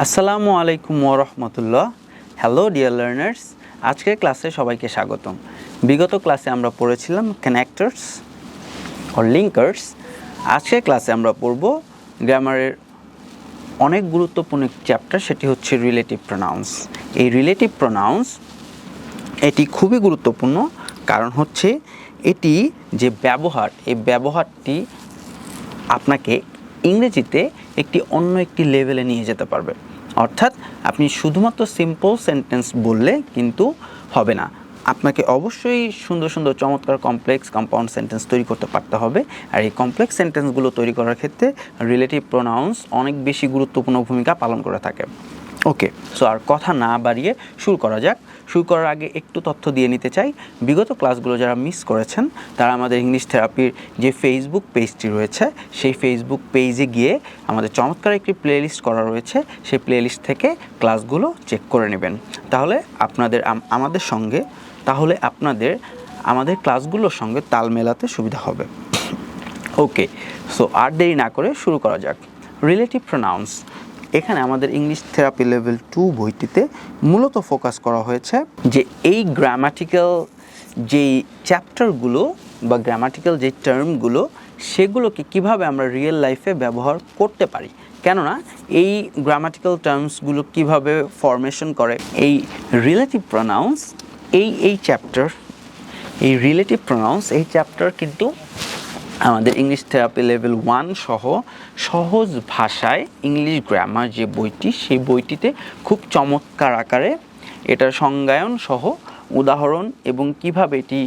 আসসালামু আলাইকুম ওরহমতুল্লাহ হ্যালো ডিয়ার লার্নার্স আজকের ক্লাসে সবাইকে স্বাগতম। বিগত ক্লাসে আমরা পড়েছিলাম কানেক্টরস অর লিঙ্কার্স আজকের ক্লাসে আমরা পড়ব গ্রামারের অনেক গুরুত্বপূর্ণ চ্যাপ্টার সেটি হচ্ছে রিলেটিভ প্রোনাউন্স এই রিলেটিভ প্রোনাউন্স এটি খুবই গুরুত্বপূর্ণ। কারণ হচ্ছে এটি যে ব্যবহার, এই ব্যবহারটি আপনাকে ইংরেজিতে একটি অন্য একটি লেভেলে নিয়ে যেতে পারবে। অর্থাৎ আপনি শুধুমাত্র সিম্পল সেন্টেন্স বললে কিন্তু হবে না। আপনাকে অবশ্যই সুন্দর সুন্দর, চমৎকার কমপ্লেক্স কম্পাউন্ড সেন্টেন্স তৈরি করতে পারতে হবে। আর এই কমপ্লেক্স সেন্টেন্সগুলো তৈরি করার ক্ষেত্রে রিলেটিভ প্রোনাউন্স অনেক বেশি গুরুত্বপূর্ণ ভূমিকা পালন করে থাকে। ওকে সো আর কথা না বাড়িয়ে শুরু করা যাক। শুরু করার আগে একটু তথ্য দিয়ে নিতে চাই। বিগত ক্লাসগুলো যারা মিস করেছেন, তারা আমাদের ইংলিশ থেরাপির যে ফেসবুক পেজটি রয়েছে, সেই ফেসবুক পেজে গিয়ে আমাদের চমৎকার একটি প্লেলিস্ট করা রয়েছে। সেই প্লেলিস্ট থেকে ক্লাসগুলো চেক করে নেবেন। তাহলে আপনাদের আমাদের সঙ্গে, তাহলে আপনাদের, আমাদের ক্লাসগুলোর সঙ্গে তাল মেলাতে সুবিধা হবে। ওকে সো আর দেরি না করে শুরু করা যাক। রিলেটিভ প্রোনাউন্স এখানে আমাদের ইংলিশ থেরাপি লেভেল টু বইটিতে মূলত ফোকাস করা হয়েছে যে এই গ্রামাটিক্যাল যেই চ্যাপ্টারগুলো বা গ্রামাটিক্যাল যে টার্মগুলো সেগুলোকে কীভাবে আমরা রিয়েল লাইফে ব্যবহার করতে পারি। কেননা এই গ্রামাটিক্যাল টার্মসগুলো কীভাবে ফরমেশন করে, এই রিলেটিভ প্রনাউন্স এই এই চ্যাপ্টার এই রিলেটিভ প্রনাউন্স এই চ্যাপ্টার কিন্তু আমাদের ইংলিশ থেরাপি লেভেল ওয়ান সহ সহজ ভাষায় ইংলিশ গ্রামার যে বইটি, সেই বইটিতে খুব চমৎকার আকারে এটার সংজ্ঞায়ন সহ উদাহরণ এবং কীভাবে এটি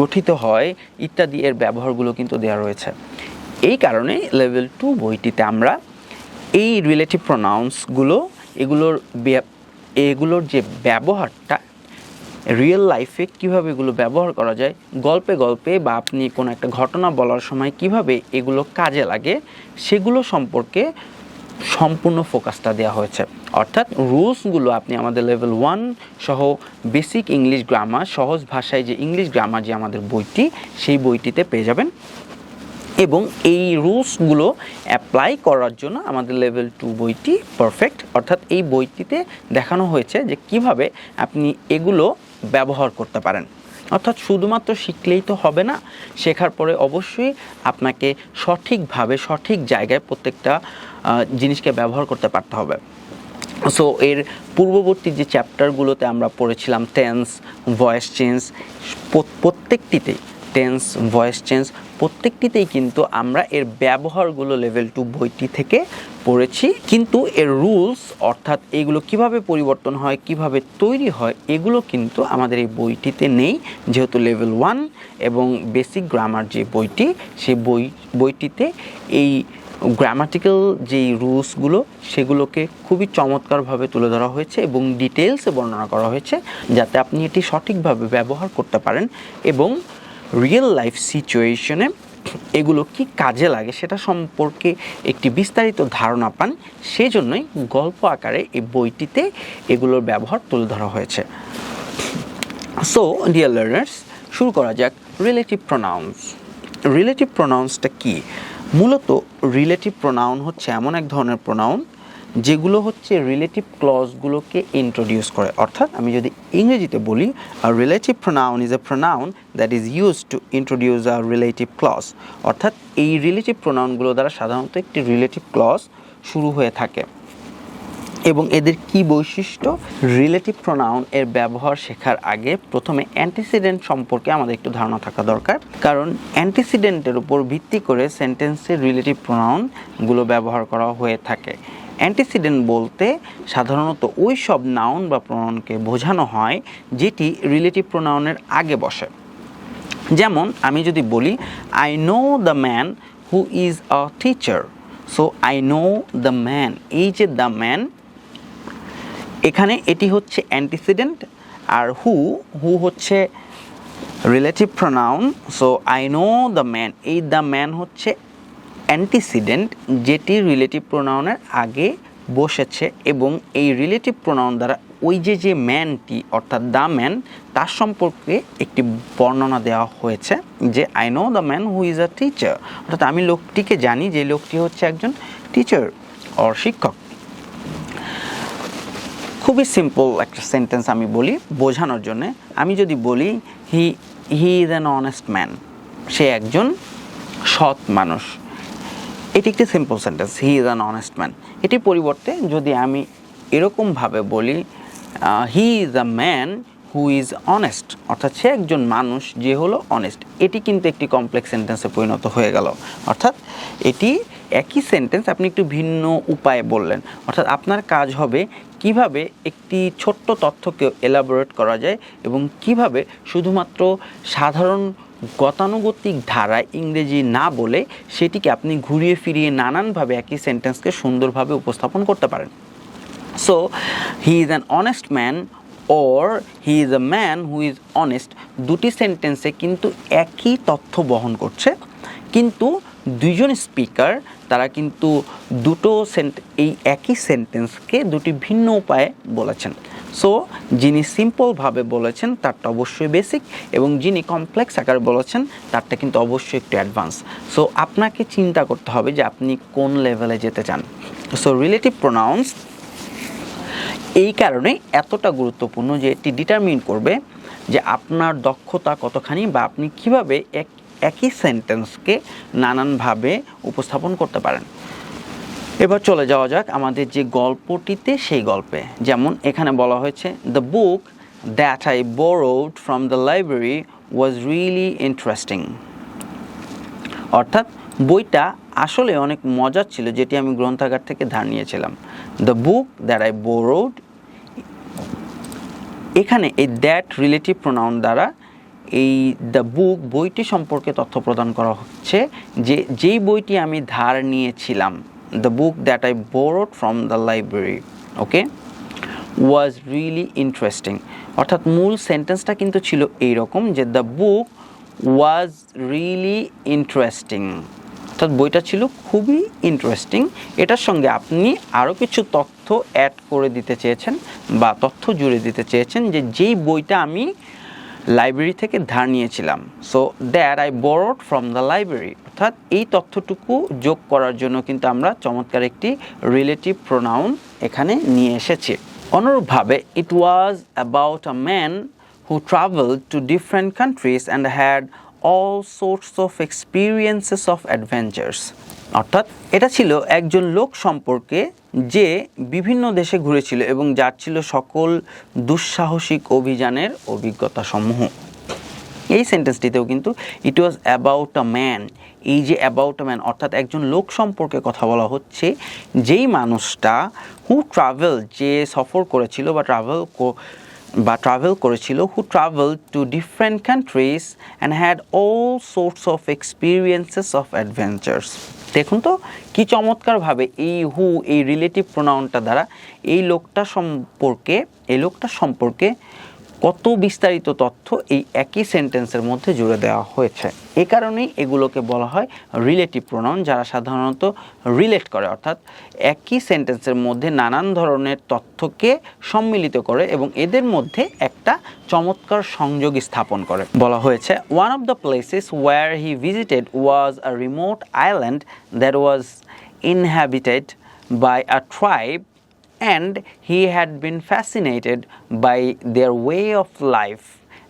গঠিত হয় ইত্যাদি এর ব্যবহারগুলো কিন্তু দেওয়া রয়েছে। এই কারণে লেভেল টু বইটিতে আমরা এই রিলেটিভ প্রোনাউন্সগুলো এগুলোর এগুলোর যে ব্যবহারটা রিয়েল লাইফে কীভাবে এগুলো ব্যবহার করা যায়, গল্পে গল্পে বা আপনি কোনো একটা ঘটনা বলার সময় কীভাবে এগুলো কাজে লাগে, সেগুলো সম্পর্কে সম্পূর্ণ ফোকাসটা দেওয়া হয়েছে। অর্থাৎ রুলসগুলো আপনি আমাদের লেভেল ওয়ান সহ বেসিক ইংলিশ গ্রামার সহজ ভাষায় যে ইংলিশ গ্রামার যে আমাদের বইটি, সেই বইটিতে পেয়ে যাবেন। এবং এই রুলসগুলো অ্যাপ্লাই করার জন্য আমাদের লেভেল টু বইটি পারফেক্ট অর্থাৎ এই বইটিতে দেখানো হয়েছে যে কীভাবে আপনি এগুলো ব্যবহার করতে পারেন। অর্থাৎ শুধুমাত্র শিখলেই তো হবে না, শেখার পরে অবশ্যই আপনাকে সঠিকভাবে, সঠিক জায়গায় প্রত্যেকটা জিনিসকে ব্যবহার করতে পারতে হবে। সো এর পূর্ববর্তী যে চ্যাপ্টারগুলোতে আমরা পড়েছিলাম টেন্স ভয়েস চেঞ্জ প্রত্যেকটিতেই টেন্স ভয়েস চেঞ্জ প্রত্যেকটিতেই কিন্তু আমরা এর ব্যবহারগুলো লেভেল টু বইটি থেকে পড়েছি, কিন্তু এর রুলস অর্থাৎ এগুলো কীভাবে পরিবর্তন হয়, কীভাবে তৈরি হয়, এগুলো কিন্তু আমাদের এই বইটিতে নেই। যেহেতু লেভেল ওয়ান এবং বেসিক গ্রামার যে বইটি সে বই, বইটিতে এই গ্রামাটিক্যাল যেই রুলসগুলো সেগুলোকে খুবই চমৎকারভাবে তুলে ধরা হয়েছে এবং ডিটেলসে বর্ণনা করা হয়েছে, যাতে আপনি এটি সঠিকভাবে ব্যবহার করতে পারেন এবং রিয়েল লাইফ সিচুয়েশনে এগুলো কি কাজে লাগে সেটা সম্পর্কে একটি বিস্তারিত ধারণা পান। সেই জন্যই গল্প আকারে এই বইটিতে এগুলোর ব্যবহার তুলে ধরা হয়েছে। সো ডিয়ার লার্নার্স শুরু করা যাক রিলেটিভ প্রোনাউন্স রিলেটিভ প্রোনাউন্সটা কি? মূলত রিলেটিভ প্রোনাউন হচ্ছে এমন এক ধরনের প্রোনাউন যেগুলো হচ্ছে রিলেটিভ ক্লজগুলোকে ইন্ট্রোডিউস করে। অর্থাৎ আমি যদি ইংরেজিতে বলি আর relative pronoun is a pronoun that is use to introduce a relative clause অর্থাৎ এই রিলেটিভ প্রোনাউনগুলো দ্বারা সাধারণত একটি রিলেটিভ ক্লজ শুরু হয়ে থাকে। এবং এদের কি বৈশিষ্ট্য? রিলেটিভ প্রোনাউন এর ব্যবহার শেখার আগে প্রথমে অ্যান্টিসিডেন্ট সম্পর্কে আমাদের একটু ধারণা থাকা দরকার। কারণ অ্যান্টিসিডেন্টের উপর ভিত্তি করে সেন্টেন্সের রিলেটিভ প্রোনাউনগুলো ব্যবহার করা হয়ে থাকে। অ্যান্টিসিডেন্ট বলতে সাধারণত ওই সব নাউন বা প্রোনাউনকে বোঝানো হয় যেটি রিলেটিভ প্রোনাউনের আগে বসে। যেমন আমি যদি বলি I know the man who is a teacher so I know the man এই যে দ্য ম্যান এখানে এটি হচ্ছে অ্যান্টিসিডেন্ট আর হু হু হচ্ছে relative pronoun. So I know the man এই দ্য ম্যান হচ্ছে অ্যান্টিসিডেন্ট যেটি রিলেটিভ প্রোনাউনের আগে বসেছে এবং এই রিলেটিভ প্রোনাউন দ্বারা ওই যে যে ম্যানটি অর্থাৎ দ্য ম্যান তার সম্পর্কে একটি বর্ণনা দেওয়া হয়েছে যে I know the man who is a teacher অর্থাৎ আমি লোকটিকে জানি যে, লোকটি হচ্ছে একজন টিচার অর শিক্ষক। খুবই সিম্পল একটা সেন্টেন্স আমি বলি বোঝানোর জন্যে। আমি যদি বলি he he is an honest man সে একজন সৎ মানুষ। এটি একটি simple sentence he is an honest man এটির পরিবর্তে যদি আমি এরকমভাবে বলি he is a man who is honest অর্থাৎ সে একজন মানুষ যে হলো অনেস্ট এটি কিন্তু একটি কমপ্লেক্স সেন্টেন্সে পরিণত হয়ে গেল। অর্থাৎ এটি একই সেন্টেন্স আপনি একটু ভিন্ন উপায়ে বললেন। অর্থাৎ আপনার কাজ হবে কীভাবে একটি ছোট্ট তথ্যকে এলাবোরেট করা যায় এবং কীভাবে শুধুমাত্র সাধারণ গতানুগতিক ধারায় ইংরেজি না বলে সেটিকে আপনি ঘুরিয়ে ফিরিয়ে নানানভাবে একই সেন্টেন্সকে সুন্দরভাবে উপস্থাপন করতে পারেন। So he is an honest man or he is a man who is honest দুটি সেন্টেন্সে কিন্তু একই তথ্য বহন করছে। কিন্তু দুইজন স্পিকার তারা কিন্তু দুটো সেন্ট এই একই সেন্টেন্সকে দুটি ভিন্ন উপায়ে বলেছেন। সো যিনি সিম্পলভাবে বলেছেন, তারটা অবশ্যই বেসিক এবং যিনি কমপ্লেক্স আকারে বলেছেন, তারটা কিন্তু অবশ্যই একটু অ্যাডভান্স সো আপনাকে চিন্তা করতে হবে যে আপনি কোন লেভেলে যেতে চান। সো রিলেটিভ প্রোনাউন্স এই কারণে এতটা গুরুত্বপূর্ণ যে এটি ডিটারমিন করবে যে আপনার দক্ষতা কতখানি বা আপনি কীভাবে এক, একই সেন্টেন্সকে নানানভাবে উপস্থাপন করতে পারেন। এবার চলে যাওয়া যাক আমাদের যে গল্পটিতে সেই গল্পে। যেমন এখানে বলা হয়েছে the book that I borrowed from the library was really interesting অর্থাৎ বইটা আসলে অনেক মজার ছিল, যেটি আমি গ্রন্থাগার থেকে ধার নিয়েছিলাম। The book that I borrowed এখানে এই দ্যাট রিলেটিভ প্রোনাউন দ্বারা এই দ্য বুক বইটি সম্পর্কে তথ্য প্রদান করা হচ্ছে যে, যেই বইটি আমি ধার নিয়েছিলাম the book that I borrowed from the library okay was really interesting অর্থাৎ মূল সেন্টেন্সটা কিন্তু ছিল এইরকম যে the book was really interesting অর্থাৎ বইটা ছিল খুবই ইন্টারেস্টিং এটার সঙ্গে আপনি আরও কিছু তথ্য অ্যাড করে দিতে চেয়েছেন বা তথ্য জুড়ে দিতে চেয়েছেন যে যেই বইটা আমি লাইব্রেরি থেকে ধার নিয়েছিলাম। So that I borrowed from the library অর্থাৎ এই তথ্যটুকু যোগ করার জন্য কিন্তু আমরা চমৎকার একটি রিলেটিভ প্রোনাউন এখানে নিয়ে এসেছি। অনুরূপভাবে it was about a man who travel to different countries and had all sorts of experiences of adventures অর্থাৎ, এটা ছিল একজন লোক সম্পর্কে যে বিভিন্ন দেশে ঘুরেছিল এবং যার ছিল সকল দুঃসাহসিক অভিযানের অভিজ্ঞতা সমূহ এই সেন্টেন্সটিতেও কিন্তু ইট ওয়াজ অ্যাবাউট আ ম্যান এই যে অ্যাবাউট আ ম্যান অর্থাৎ একজন লোক সম্পর্কে কথা বলা হচ্ছে, যেই মানুষটা হু ট্রাভেল যে সফর করেছিল বা ট্রাভেল বা ট্রাভেল করেছিল who travel to different countries and had all sorts of experiences of adventures দেখুন তো, কি চমৎকারভাবে এই হু এই রিলেটিভ প্রোনাউনটা দ্বারা এই লোকটা সম্পর্কে, এই লোকটা সম্পর্কে কত বিস্তারিত তথ্য এই একই সেন্টেন্সের মধ্যে জুড়ে দেওয়া হয়েছে। এ কারণেই এগুলোকে বলা হয় রিলেটিভ প্রোনাউন যারা সাধারণত রিলেট করে, অর্থাৎ একই সেন্টেন্সের মধ্যে নানান ধরনের তথ্যকে সম্মিলিত করে এবং এদের মধ্যে একটা চমৎকার সংযোগ স্থাপন করে। বলা হয়েছে one of the places where he visited was a remote island that was inhabited by a tribe and he had been fascinated by their way of life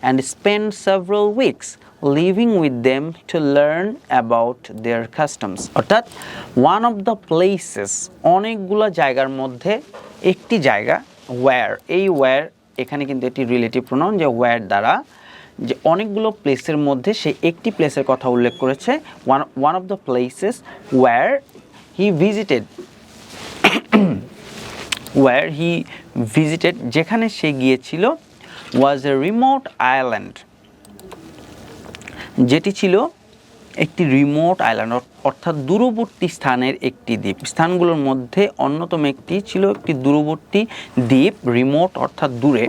and spent several weeks living with them to learn about their customs. অর্থাৎ one of the places অনেকগুলো জায়গার মধ্যে একটি জায়গা wire এই wire এখানে কিন্তু এটি রিলেটিভ প্রোনাউন যে ওয়্যার দ্বারা, যে অনেকগুলো প্লেসের মধ্যে সে একটি প্লেসের কথা উল্লেখ করেছে। One one of the places where he visited where he visited যেখানে সে গিয়েছিল ওয়াজ এ রিমোট আইল্যান্ড যেটি ছিল একটি রিমোট আইল্যান্ড অর্থাৎ দূরবর্তী স্থানের একটি দ্বীপ। স্থানগুলোর মধ্যে অন্যতম একটি ছিল একটি দূরবর্তী দ্বীপ রিমোট অর্থাৎ দূরে,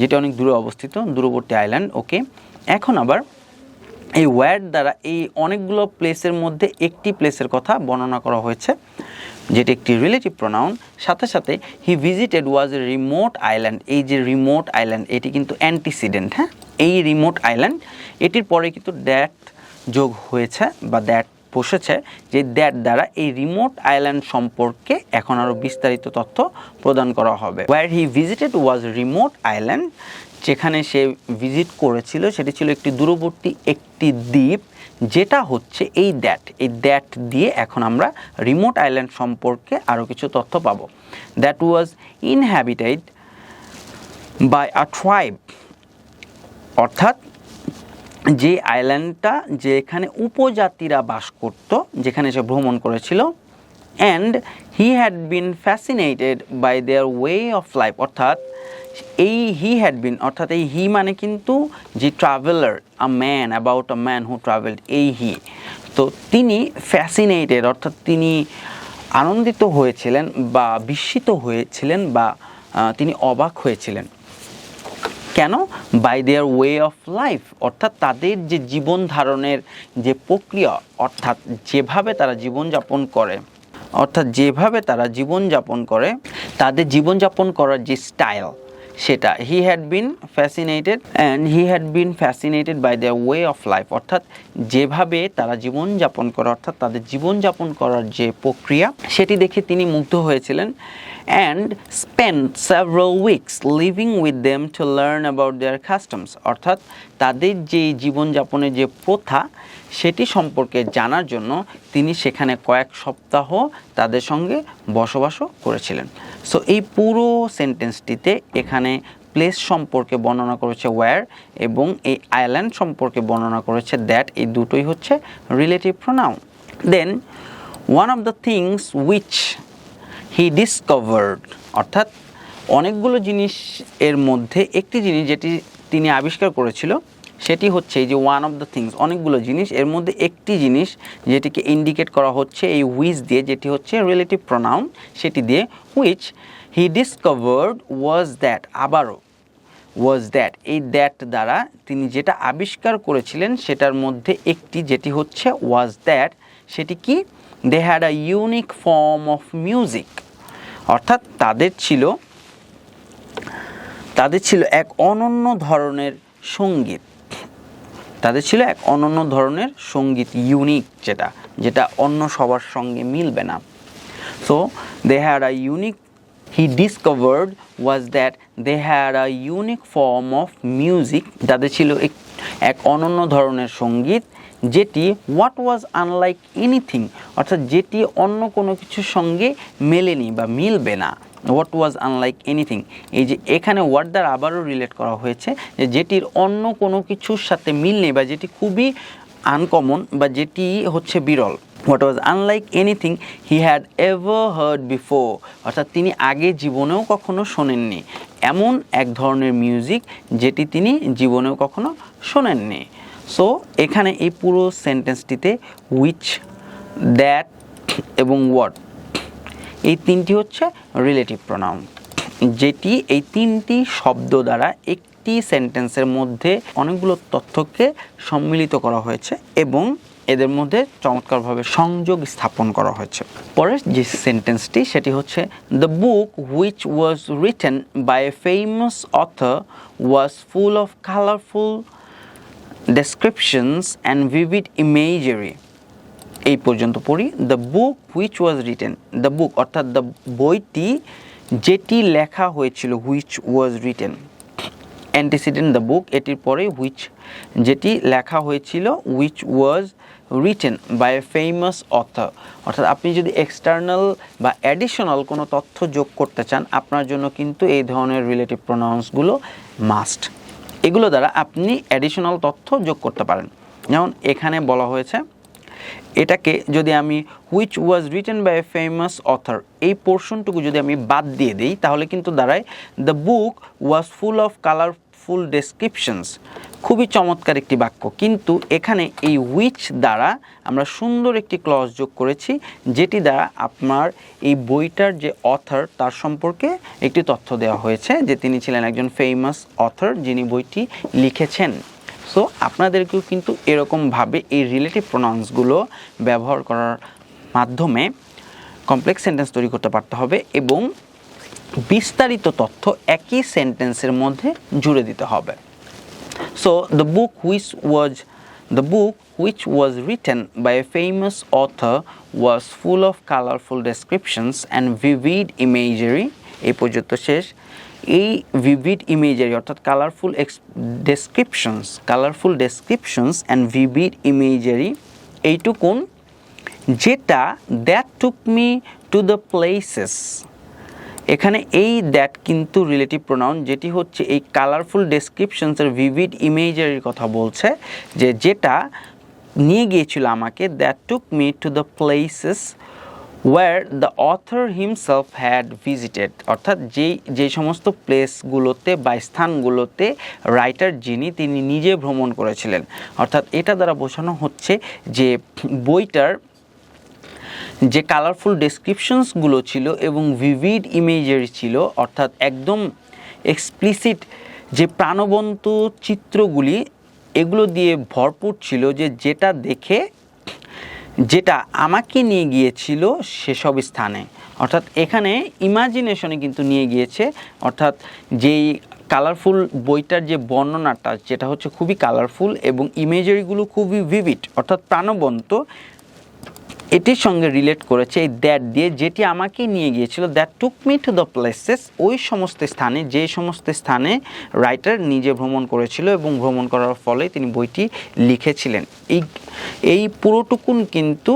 যেটি অনেক দূরে অবস্থিত, দূরবর্তী আইল্যান্ড ওকে এখন আবার এই ওয়ার্ড দ্বারা এই অনেকগুলো প্লেসের মধ্যে একটি প্লেসের কথা বর্ণনা করা হয়েছে, যেটি একটি রিলেটিভ প্রোনাউন সাথে সাথে he visited was a remote island এই যে রিমোট আইল্যান্ড এটি কিন্তু অ্যান্টিসিডেন্ট হ্যাঁ? এই রিমোট আইল্যান্ড এটির পরে কিন্তু দ্যাট যোগ হয়েছে বা দ্যাট বসেছে, যে দ্যাট দ্বারা এই রিমোট আইল্যান্ড সম্পর্কে এখন আরও বিস্তারিত তথ্য প্রদান করা হবে। Where he visited was remote island যেখানে সে ভিজিট করেছিল, সেটি ছিল একটি দূরবর্তী একটি দ্বীপ, যেটা হচ্ছে এই দ্যাট এই দ্যাট দিয়ে এখন আমরা রিমোট আইল্যান্ড সম্পর্কে আরও কিছু তথ্য পাবো। That was inhabited by a tribe অর্থাৎ যে আইল্যান্ডটা যেখানে উপজাতিরা বাস করত, যেখানে সে ভ্রমণ করেছিল and he had been fascinated by their way of life অর্থাৎ এই হি হ্যাড বিন অর্থাৎ এই হি মানে কিন্তু যে traveller a man about a man who travelled এই হি তো তিনি ফ্যাসিনেটেড অর্থাৎ তিনি আনন্দিত হয়েছিলেন বা বিস্মিত হয়েছিলেন বা তিনি অবাক হয়েছিলেন। কেন? By their way of life অর্থাৎ তাদের যে জীবন ধারণের যে প্রক্রিয়া, অর্থাৎ যেভাবে তারা জীবনযাপন করে, অর্থাৎ যেভাবে তারা জীবনযাপন করে, তাদের জীবনযাপন করার যে স্টাইল সেটা। He had been fascinated and he had been fascinated by the way of life অর্থাৎ যেভাবে তারা জীবনযাপন করে, অর্থাৎ তাদের জীবনযাপন করার যে প্রক্রিয়া, সেটি দেখে তিনি মুগ্ধ হয়েছিলেন and spend several weeks living with them to learn about their customs অর্থাৎ তাদের যে জীবনযাপনের যে প্রথা, সেটি সম্পর্কে জানার জন্য তিনি সেখানে কয়েক সপ্তাহ তাদের সঙ্গে বসবাসও করেছিলেন। সো এই পুরো সেন্টেন্সটিতে এখানে প্লেস সম্পর্কে বর্ণনা করেছে ওয়্যার এবং এই আইল্যান্ড সম্পর্কে বর্ণনা করেছে দ্যাট এই দুটোই হচ্ছে relative pronoun then one of the things which he discovered অর্থাৎ অনেকগুলো জিনিস এর মধ্যে একটি জিনিস যেটি তিনি আবিষ্কার করেছিল সেটি হচ্ছে যে ওয়ান অফ দ্য থিংস অনেকগুলো জিনিস, এর মধ্যে একটি জিনিস যেটিকে ইন্ডিকেট করা হচ্ছে এই হুইচ দিয়ে, যেটি হচ্ছে রিলেটিভ প্রোনাউন সেটি দিয়ে which he discovered was that আবারও ওয়াজ দ্যাট এই দ্যাট দ্বারা তিনি যেটা আবিষ্কার করেছিলেন, সেটার মধ্যে একটি যেটি হচ্ছে ওয়াজ দ্যাট সেটি কি? They had a unique form of music অর্থাৎ তাদের ছিল তাদের ছিল এক অনন্য ধরনের সংগীত। তাদের ছিল এক অনন্য ধরনের সংগীত ইউনিক যেটা যেটা অন্য সবার সঙ্গে মিলবে না। So they had a unique he discovered was that they had a unique form of music তাদের ছিল এক- অনন্য ধরনের সংগীত। যেটি হোয়াট ওয়াজ আনলাইক এনিথিং অর্থাৎ যেটি অন্য কোনো কিছুর সঙ্গে মেলেনি বা মিলবে না। হোয়াট ওয়াজ আনলাইক এনিথিং এই যে এখানে ওয়ার্ড দ্বারা আবারও রিলেট করা হয়েছে যে যেটির অন্য কোনো কিছুর সাথে মিল নেই বা যেটি খুবই আনকমন বা যেটি হচ্ছে বিরল। What was unlike anything he had ever heard before অর্থাৎ তিনি আগে জীবনেও কখনো শোনেননি। এমন এক ধরনের মিউজিক যেটি তিনি জীবনেও কখনো শোনেননি। সো এখানে এই পুরো সেন্টেন্সটিতে উইচ দ্যাট এবং ওয়াট এই তিনটি হচ্ছে রিলেটিভ প্রোনাউন যেটি এই তিনটি শব্দ দ্বারা একটি সেন্টেন্সের মধ্যে অনেকগুলো তথ্যকে সম্মিলিত করা হয়েছে এবং এদের মধ্যে চমৎকারভাবে সংযোগ স্থাপন করা হয়েছে। পরের যে সেন্টেন্সটি সেটি হচ্ছে the book which was written by a famous author was full of colourful descriptions and vivid imagery এই পর্যন্ত পড়ি। The book which was written the book অর্থাৎ দ্য বইটি যেটি লেখা হয়েছিল which was written antecedent the book এটির পরে হুইচ যেটি লেখা হয়েছিল which was written by a famous author অর্থাৎ আপনি যদি এক্সটার্নাল বা অ্যাডিশনাল কোনো তথ্য যোগ করতে চান, আপনার জন্য কিন্তু এই ধরনের রিলেটিভ প্রোনাউন্সগুলো মাস্ট এগুলো দ্বারা আপনি অ্যাডিশনাল তথ্য যোগ করতে পারেন। যেমন এখানে বলা হয়েছে, এটাকে যদি আমি which was written by a famous author এই পোর্শনটুকু যদি আমি বাদ দিয়ে দিই, তাহলে কিন্তু দাঁড়ায় the book was full of colourful descriptions খুবই চমৎকার একটি বাক্য। কিন্তু এখানে এই উইচ দ্বারা আমরা সুন্দর একটি ক্লজ যোগ করেছি, যেটি দ্বারা আপনার এই বইটার যে অথর তার সম্পর্কে একটি তথ্য দেওয়া হয়েছে, যে তিনি ছিলেন একজন ফেমাস অথর যিনি বইটি লিখেছেন। সো আপনাদেরকেও কিন্তু এরকমভাবে এই রিলেটিভ প্রোনাউন্সগুলো ব্যবহার করার মাধ্যমে কমপ্লেক্স সেন্টেন্স তৈরি করতে পারতে হবে এবং বিস্তারিত তথ্য একই সেন্টেন্সের মধ্যে জুড়ে দিতে হবে so the book which was the book which was written by a famous author, was full of colorful descriptions and vivid imagery. এই পর্যন্ত শেষ এই ভিভিড ইমেজারি অর্থাৎ colourful ex descriptions colourful descriptions and vivid imagery এইটুকুন যেটা that took me to the places এখানে এই that কিন্তু relative pronoun যেটি হচ্ছে এই কালারফুল ডেসক্রিপশনসের ভিভিড ইমেজারির কথা বলছে, যে যেটা নিয়ে গিয়েছিল আমাকে that took me to the places where the author himself had visited অর্থাৎ যেই যে সমস্ত প্লেসগুলোতে বা স্থানগুলোতে রাইটার যিনি, তিনি নিজে ভ্রমণ করেছিলেন। অর্থাৎ এটা দ্বারা বোঝানো হচ্ছে যে বইটার যে কালারফুল ডেসক্রিপশনসগুলো ছিল এবং ভিভিড ইমেজারি ছিল, অর্থাৎ একদম এক্সপ্লিসিট যে প্রাণবন্ত চিত্রগুলি, এগুলো দিয়ে ভরপুর ছিল যে যেটা দেখে, যেটা আমাকে নিয়ে গিয়েছিল সেসব স্থানে। অর্থাৎ এখানে ইমাজিনেশনে কিন্তু নিয়ে গিয়েছে, অর্থাৎ যেই কালারফুল বইটার যে বর্ণনাটা, যেটা হচ্ছে খুবই কালারফুল এবং ইমেজারিগুলো খুবই ভিভিড অর্থাৎ প্রাণবন্ত এটির সঙ্গে রিলেট করেছে এই দ্যাট দিয়ে, যেটি আমাকে নিয়ে গিয়েছিল। That took me to the places ওই সমস্ত স্থানে, যে সমস্ত স্থানে রাইটার নিজে ভ্রমণ করেছিল এবং ভ্রমণ করার ফলে তিনি বইটি লিখেছিলেন। এই এই পুরোটুকুন কিন্তু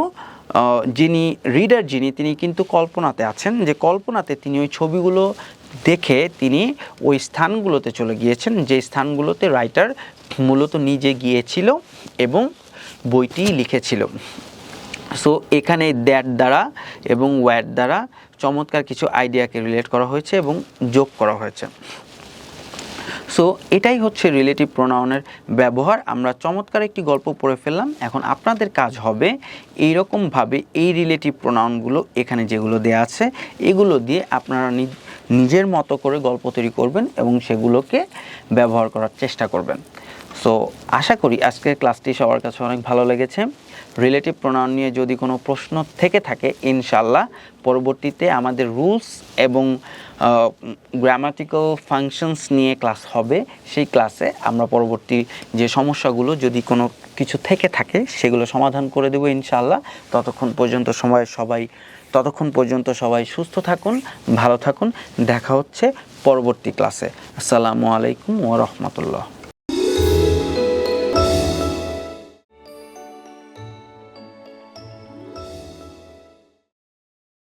যিনি রিডার যিনি, তিনি কিন্তু কল্পনাতে আছেন যে কল্পনাতে তিনি ওই ছবিগুলো দেখে তিনি ওই স্থানগুলোতে চলে গিয়েছেন, যে স্থানগুলোতে রাইটার মূলত নিজে গিয়েছিল এবং বইটি লিখেছিল। সো এখানে দ্যাট দ্বারা এবং ওয়্যাট দ্বারা চমৎকার কিছু আইডিয়াকে রিলেট করা হয়েছে এবং যোগ করা হয়েছে। সো এটাই হচ্ছে রিলেটিভ প্রোনাউনের ব্যবহার। আমরা চমৎকার একটি গল্প পড়ে ফেললাম। এখন আপনাদের কাজ হবে এই রকমভাবে এই রিলেটিভ প্রোনাউনগুলো এখানে যেগুলো দেয়া আছে, এগুলো দিয়ে আপনারা নিজের মতো করে গল্প তৈরি করবেন এবং সেগুলোকে ব্যবহার করার চেষ্টা করবেন। সো আশা করি আজকের ক্লাসটি সবার কাছে অনেক ভালো লেগেছে। রিলেটিভ প্রোনাউন নিয়ে যদি কোনো প্রশ্ন থেকে থাকে ইনশাল্লাহ পরবর্তীতে আমাদের রুলস এবং গ্রামাটিক্যাল ফাংশনস নিয়ে ক্লাস হবে। সেই ক্লাসে আমরা পরবর্তী যে সমস্যাগুলো যদি কোনো কিছু থেকে থাকে, সেগুলো সমাধান করে দেবো ইনশাল্লাহ ততক্ষণ পর্যন্ত সময় সবাই, ততক্ষণ পর্যন্ত সবাই সুস্থ থাকুন, ভালো থাকুন। দেখা হচ্ছে পরবর্তী ক্লাসে আসসালামু আলাইকুম ও রহমতুল্লাহ।